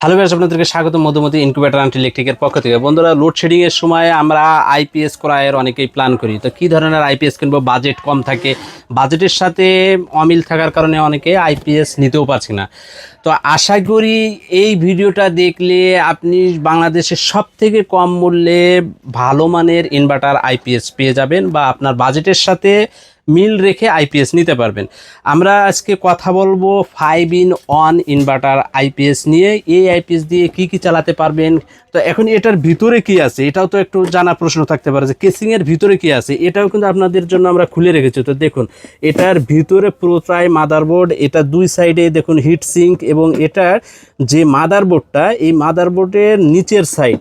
Hello ব্যাস আপনাদেরকে স্বাগত মধুমতি ইনকিউবেটার অ্যান্ড ইলেকট্রিকের পক্ষ থেকে। বন্ধুরা লোডশেডিং এর সময় আমরা আইপিএস ক্রয়ের অনেকেই প্ল্যান করি। তো কী ধরনের আইপিএস কিনবো বাজেট কম থাকে? বাজেটের সাথে অমিল থাকার কারণে অনেকে আইপিএস নিতেও পারছি না। তো আশা করি এই ভিডিওটা দেখলে আপনি বাংলাদেশের সব থেকে কম মূল্যে ভালো মানের ইনভার্টার আইপিএস পেয়ে যাবেন বা আপনার বাজেটের সাথে মিল রেখে আইপিএস নিতে পারবেন। আমরা আজকে কথা বলব five in one inverter IPS নিয়ে। এই আইপিএস দিয়ে কি কি চালাতে পারবেন? তো এখন এটার ভিতরে কি আছে? এটাও তো একটু জানা প্রশ্ন থাকতে পারে যে কেসিংয়ের ভিতরে কি আছে? এটাও কিন্তু আপনাদের জন্য আমরা খুলে রেখেছি। তো দেখুন, এটার ভিতরে পুরোটাই মাদারবোর্ড এটা দুই সাইডে দেখুন হিট সিঙ্ক এবং এটার যে মাদারবোর্ডটা এই মাদারবোর্ডের নিচের সাইড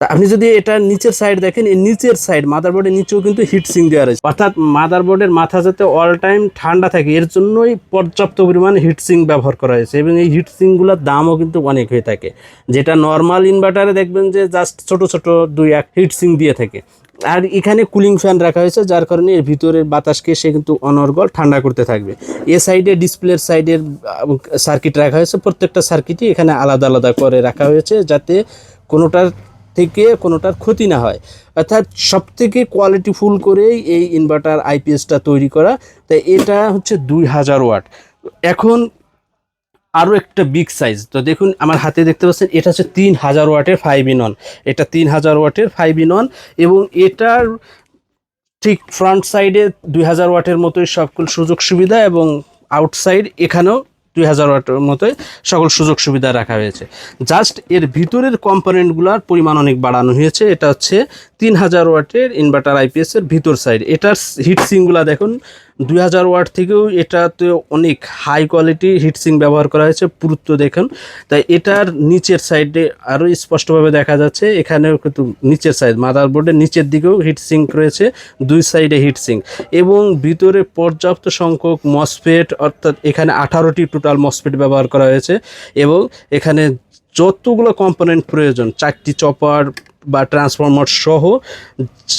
আপনি যদি এটা নিচের সাইড দেখেন, এই নিচের সাইড মাদারবোর্ডের নিচেও কিন্তু হিট সিং দেওয়া রয়েছে। অর্থাৎ মাদারবোর্ডের মাথা যাতে অল টাইম ঠান্ডা থাকে, এর জন্যই পর্যাপ্ত পরিমাণ হিট সিং ব্যবহার করা হয়েছে এবং এই হিট সিংগুলোর দামও কিন্তু অনেক হয়ে থাকে। যেটা নর্মাল ইনভার্টারে দেখবেন যে জাস্ট ছোট ছোট দুই এক হিট সিং দিয়ে থাকে। আর এখানে কুলিং ফ্যান রাখা হয়েছে, যার কারণে এর ভিতরের বাতাসকে সে কিন্তু অনর্গল ঠান্ডা করতে থাকবে। এ সাইডে ডিসপ্লের সাইডের সার্কিট রাখা হয়েছে। প্রত্যেকটা সার্কিটই এখানে আলাদা আলাদা করে রাখা হয়েছে যাতে কোনোটার থেকে কোনোটার ক্ষতি না হয়। অর্থাৎ সব থেকে কোয়ালিটি ফুল করেই এই ইনভার্টার আইপিএসটা তৈরি করা। তাই এটা হচ্ছে দুই হাজার ওয়াট। এখন আরও একটা বিগ সাইজ তো দেখুন, আমার হাতে দেখতে পাচ্ছেন, এটা হচ্ছে তিন হাজার ওয়াটের ফাইভ ইন অন এটা তিন হাজার ওয়াটের ফাইভ ইন অন এবং এটার ঠিক ফ্রন্ট সাইডে দুই হাজার ওয়াটের মতোই সকল সুযোগ সুবিধা এবং আউটসাইড এখানেও দুই হাজার ওয়াটের মতো সকল সুযোগ সুবিধা রাখা হয়েছে। জাস্ট এর ভিতরের কম্পোনেন্টগুলোর পরিমাণ অনেক বাড়ানো হয়েছে। এটা হচ্ছে তিন হাজার ওয়াটের ইনভার্টার আইপিএসের ভিতর সাইড এটার হিট সিংগুলো দেখুন দুই হাজার ওয়াট থেকেও এটাতে অনেক হাই কোয়ালিটি হিটসিং ব্যবহার করা হয়েছে, পুরুত্ব দেখুন। তাই এটার নিচের সাইডে আরও স্পষ্টভাবে দেখা যাচ্ছে, এখানেও কিন্তু নিচের সাইড মাদারবোর্ডের নিচের দিকেও হিটসিং রয়েছে, দুই সাইডে হিটসিং এবং ভিতরে পর্যাপ্ত সংখ্যক মসফেট অর্থাৎ এখানে আঠারোটি টোটাল মসফেট ব্যবহার করা হয়েছে এবং এখানে যতগুলো কম্পোনেন্ট প্রয়োজন, চারটি চপার বা ট্রান্সফর্মার সহ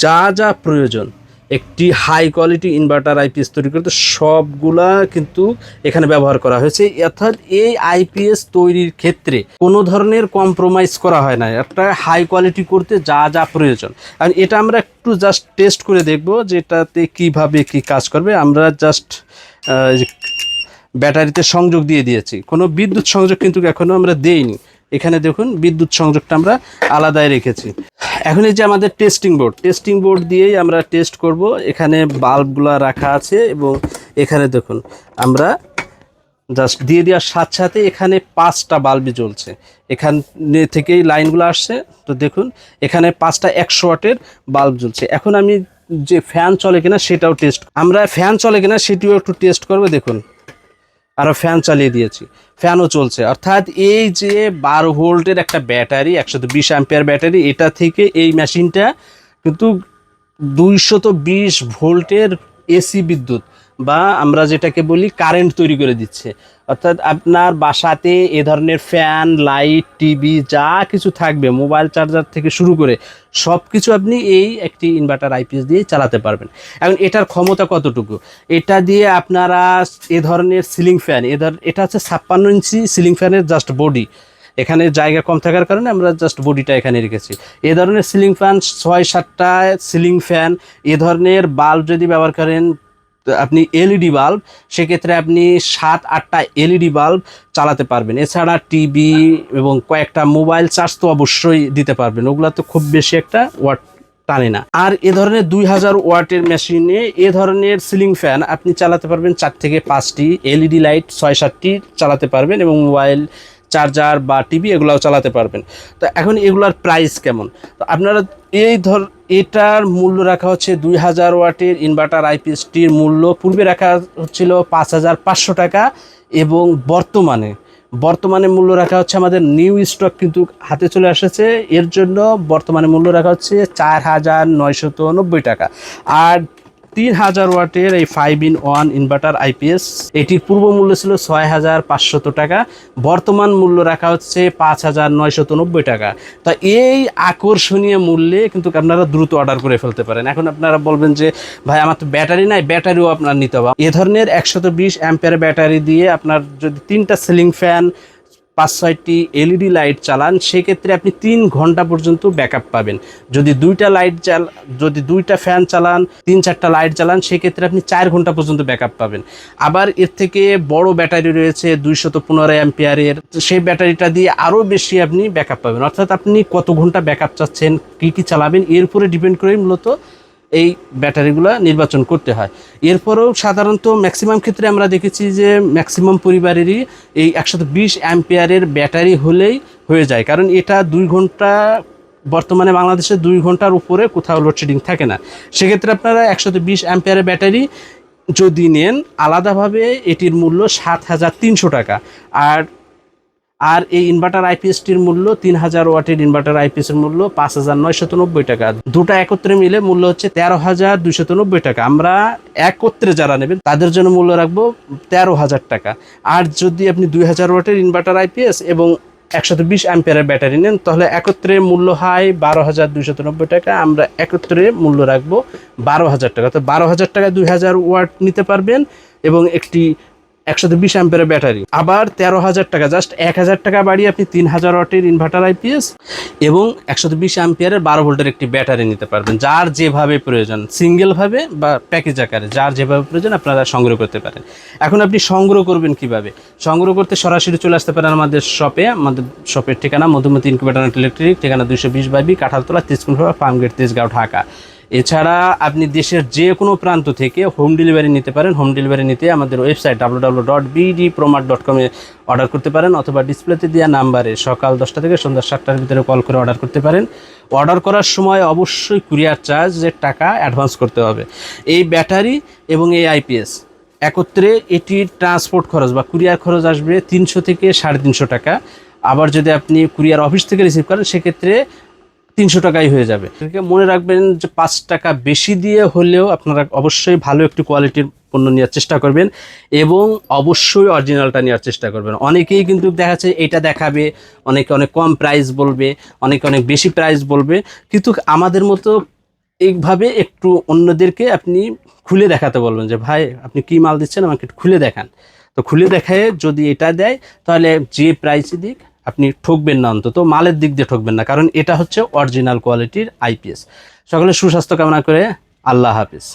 যা যা প্রয়োজন একটি হাই কোয়ালিটি ইনভার্টার আইপিএস তৈরি করতে সবগুলা কিন্তু এখানে ব্যবহার করা হয়েছে। অর্থাৎ এই আইপিএস তৈরির ক্ষেত্রে কোনো ধরনের কম্প্রোমাইজ করা হয় না। একটা হাই কোয়ালিটি করতে যা যা প্রয়োজন। আর এটা আমরা একটু জাস্ট টেস্ট করে দেখব যে এটাতে কীভাবে কী কাজ করবে। আমরা জাস্ট ব্যাটারিতে সংযোগ দিয়ে দিয়েছি। কোনো বিদ্যুৎ সংযোগ কিন্তু এখনও আমরা দেইনি। এখানে দেখুন বিদ্যুৎ সংযোগটা আমরা আলাদায় রেখেছি। এখন এই যে আমাদের টেস্টিং বোর্ড টেস্টিং বোর্ড দিয়েই আমরা টেস্ট করব। এখানে বাল্বগুলো রাখা আছে এবং এখানে দেখুন আমরা জাস্ট দিয়ে দেওয়ার সাথে সাথে এখানে পাঁচটা বাল্বই জ্বলছে। এখানে থেকেই লাইনগুলো আসছে। তো দেখুন এখানে পাঁচটা একশো ওয়াটের বাল্ব জ্বলছে। এখন আমি যে ফ্যান চলে কিনা সেটাও টেস্ট আমরা ফ্যান চলে কিনা সেটিও একটু টেস্ট করব, দেখুন। আরও ফ্যান চালিয়ে দিয়েছি। ফ্যানও চলছে। অর্থাৎ এই যে বারো ভোল্টের একটা ব্যাটারি, একশো বিশ অ্যাম্পিয়ার ব্যাটারি, এটা থেকে এই মেশিনটা কিন্তু দুইশত বিশ ভোল্টের এসি বিদ্যুৎ। বা আমরা যেটাকে বলি কারেন্ট তৈরি করে দিচ্ছে। অর্থাৎ আপনার বাসাতে এ ধরনের ফ্যান লাইট টিভি যা কিছু থাকবে মোবাইল চার্জার থেকে শুরু করে সব কিছু আপনি এই একটি ইনভার্টার আইপিএস দিয়ে চালাতে পারবেন। এখন এটার ক্ষমতা কতটুকু? এটা দিয়ে আপনারা এ ধরনের সিলিং ফ্যান এ ধর এটা হচ্ছে ছাপ্পান্ন ইঞ্চি সিলিং ফ্যানের জাস্ট বডি এখানে জায়গা কম থাকার কারণে আমরা জাস্ট বডিটা এখানে রেখেছি। এ ধরনের সিলিং ফ্যান ছয় সাতটা সিলিং ফ্যান এ ধরনের বাল্ব যদি ব্যবহার করেন আপনি এলইডি বাল্ব, সেক্ষেত্রে আপনি সাত, আটটা এলইডি বাল্ব চালাতে পারবেন। এছাড়া টিভি এবং কয়েকটা মোবাইল চার্জ তো অবশ্যই দিতে পারবেন। ওগুলো তো খুব বেশি একটা ওয়াট টানে না। আর এ ধরনের দুই হাজার ওয়াটের মেশিনে এ ধরনের সিলিং ফ্যান আপনি চালাতে পারবেন চার থেকে পাঁচটি এলইডি লাইট, ছয়, সাতটি চালাতে পারবেন এবং মোবাইল চার্জার বা টিভি এগুলাও চালাতে পারবেন। তো এখন এগুলার প্রাইস কেমন? তো আপনারা এই ধর এটার মূল্য রাখা হচ্ছে দুই হাজার ওয়াটের ইনভার্টার আইপিএসটির মূল্য। পূর্বে রাখা হচ্ছিল পাঁচ হাজার পাঁচশো টাকা এবং বর্তমানে বর্তমানে মূল্য রাখা হচ্ছে আমাদের নিউ স্টক কিন্তু হাতে চলে এসেছে। এর জন্য বর্তমানে মূল্য রাখা হচ্ছে চার হাজার টাকা। আর তিন হাজার ওয়াটের এই five in one inverter IPS এটির পূর্ব মূল্য ছিল ছয় হাজার পাঁচশত টাকা, বর্তমান মূল্য রাখা হচ্ছে পাঁচ হাজার নয়শত নব্বই টাকা। তা এই আকর্ষণীয় মূল্যে কিন্তু আপনারা দ্রুত অর্ডার করে ফেলতে পারেন। এখন আপনারা বলবেন যে, ভাই, আমার তো ব্যাটারি নাই, ব্যাটারিও আপনার নিতে হবে। এ ধরনের একশত বিশ অ্যাম্পের ব্যাটারি দিয়ে আপনার যদি তিনটা সিলিং ফ্যান পাঁচ ছয়টি এলইডি লাইট চালান, সেক্ষেত্রে আপনি তিন ঘণ্টা পর্যন্ত ব্যাকআপ পাবেন। যদি দুইটা লাইট চাল, যদি দুইটা ফ্যান চালান, তিন চারটা লাইট চালান, সেক্ষেত্রে আপনি চার ঘণ্টা পর্যন্ত ব্যাকআপ পাবেন। আবার এর থেকে বড় ব্যাটারি রয়েছে দুইশত পনেরো অ্যাম্পিয়ারের সেই ব্যাটারিটা দিয়ে আরও বেশি আপনি ব্যাকআপ পাবেন। অর্থাৎ আপনি কত ঘণ্টা ব্যাকআপ চাচ্ছেন, কী কী চালাবেন, এর উপরে ডিপেন্ড করে মূলত এই ব্যাটারিগুলো নির্বাচন করতে হয়। এরপরেও সাধারণত ম্যাক্সিমাম ক্ষেত্রে আমরা দেখেছি যে ম্যাক্সিমাম পরিবারেরই এই একশত বিশ অ্যাম্পিয়ারের ব্যাটারি হলেই হয়ে যায়। কারণ এটা দুই ঘণ্টা, বর্তমানে বাংলাদেশে দুই ঘণ্টার উপরে কোথাও লোডশেডিং থাকে না। সেক্ষেত্রে আপনারা একশত বিশ অ্যাম্পিয়ারের ব্যাটারি যদি নেন, আলাদাভাবে এটির মূল্য সাত হাজার তিনশো টাকা। আর আর এই ইনভার্টার আইপিএসটির মূল্য তিন হাজার ওয়াটের ইনভার্টার আইপিএস এর মূল্য পাঁচ হাজার নয়শত নব্বই টাকা। দুটো একত্রে মিলে মূল্য হচ্ছে তেরো হাজার দুইশত নব্বই টাকা। আমরা একত্রে যারা নেবেন, তাদের জন্য মূল্য রাখব তেরো হাজার টাকা। আর যদি আপনি দুই হাজার ওয়াটের ইনভার্টার আইপিএস এবং একশত বিশ অ্যাম্পিয়ারের ব্যাটারি নেন, তাহলে একত্রে মূল্য হয় বারো হাজার দুইশত নব্বই টাকা। আমরা একত্রে মূল্য রাখব বারো হাজার টাকা। তো বারো হাজার টাকা দুই হাজার ওয়াট নিতে পারবেন এবং একটি একশো বিশ অ্যাম্পিয়ারের ব্যাটারি। আবার তেরো হাজার টাকা জাস্ট এক হাজার টাকা বাড়িয়ে আপনি তিন হাজার ওয়াটের ইনভার্টার আইপিএস এবং একশো বিশ অ্যাম্পিয়ারের বারো ভোল্টের একটি ব্যাটারি নিতে পারবেন, যার যেভাবে প্রয়োজন, সিঙ্গেলভাবে বা প্যাকেজ আকারে, যার যেভাবে প্রয়োজন আপনারা সংগ্রহ করতে পারেন। এখন আপনি সংগ্রহ করবেন কীভাবে? সংগ্রহ করতে সরাসরি চলে আসতে পারেন আমাদের শপে আমাদের শপের ঠিকানা মধুমতি ইনকিউবেটার ইলেকট্রিক ঠিকানা দুইশো বিশ বাইবি কাঁঠালতলা তেজকুনফা ফার্মগেট, তেজগাঁও, ঢাকা। এছাড়া আপনি দেশের যে কোনো প্রান্ত থেকে হোম ডেলিভারি নিতে পারেন। হোম ডেলিভারি নিতে আমাদের website W W dot BD Promart dot কমে অর্ডার করতে পারেন অথবা ডিসপ্লেতে দেওয়া নাম্বারে সকাল দশটা থেকে সন্ধ্যা সাতটার ভিতরে কল করে অর্ডার করতে পারেন। অর্ডার করার সময় অবশ্যই কুরিয়ার চার্জের টাকা অ্যাডভান্স করতে হবে। এই ব্যাটারি এবং এই আইপিএস একত্রে এটির ট্রান্সপোর্ট খরচ বা কুরিয়ার খরচ আসবে তিনশো থেকে সাড়ে তিনশো টাকা। আবার যদি আপনি কুরিয়ার অফিস থেকে রিসিভ করেন, সেক্ষেত্রে তিনশো টাকাই হয়ে যাবে। মনে রাখবেন যে পাঁচ টাকা বেশি দিয়ে হলেও আপনারা অবশ্যই ভালো একটি কোয়ালিটির পণ্য নেওয়ার চেষ্টা করবেন এবং অবশ্যই অরিজিনালটা নেওয়ার চেষ্টা করবেন। অনেকেই কিন্তু দেখা এটা দেখাবে, অনেকে অনেক কম প্রাইস বলবে, অনেকে অনেক বেশি প্রাইস বলবে। কিন্তু আমাদের মতো এইভাবে একটু অন্যদেরকে আপনি খুলে দেখাতে বলবেন যে, ভাই, আপনি কি মাল দিচ্ছেন? আমাকে একটু খুলে দেখান। তো খুলে দেখায় যদি এটা দেয়, তাহলে যে প্রাইসই দিক আপনি ঠকবেন না অন্তত, মালের দিক দিয়ে ঠকবেন না, কারণ এটা হচ্ছে অরিজিনাল কোয়ালিটির আইপিএস সকলে সুস্বাস্থ্য কামনা করে আল্লাহ হাফিজ।